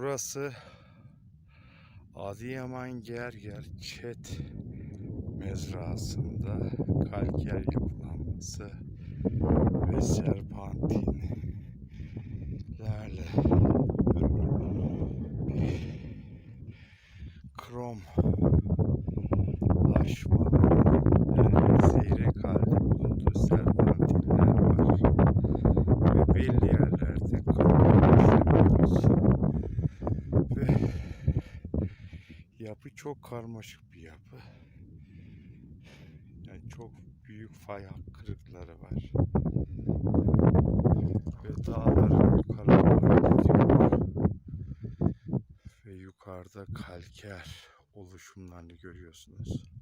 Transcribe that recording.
Burası Adıyaman Gerger Çet mezrasında kalker yapılanması ve serpantinlerle bir krom laşmanın yani zeyrek halde bulunduğu serpantinler var. Ve belli yapı çok karmaşık bir yapı. Yani çok büyük fay kırıkları var. Ve dağlar yukarı gidiyor. Ve yukarıda kalker oluşumlarını görüyorsunuz.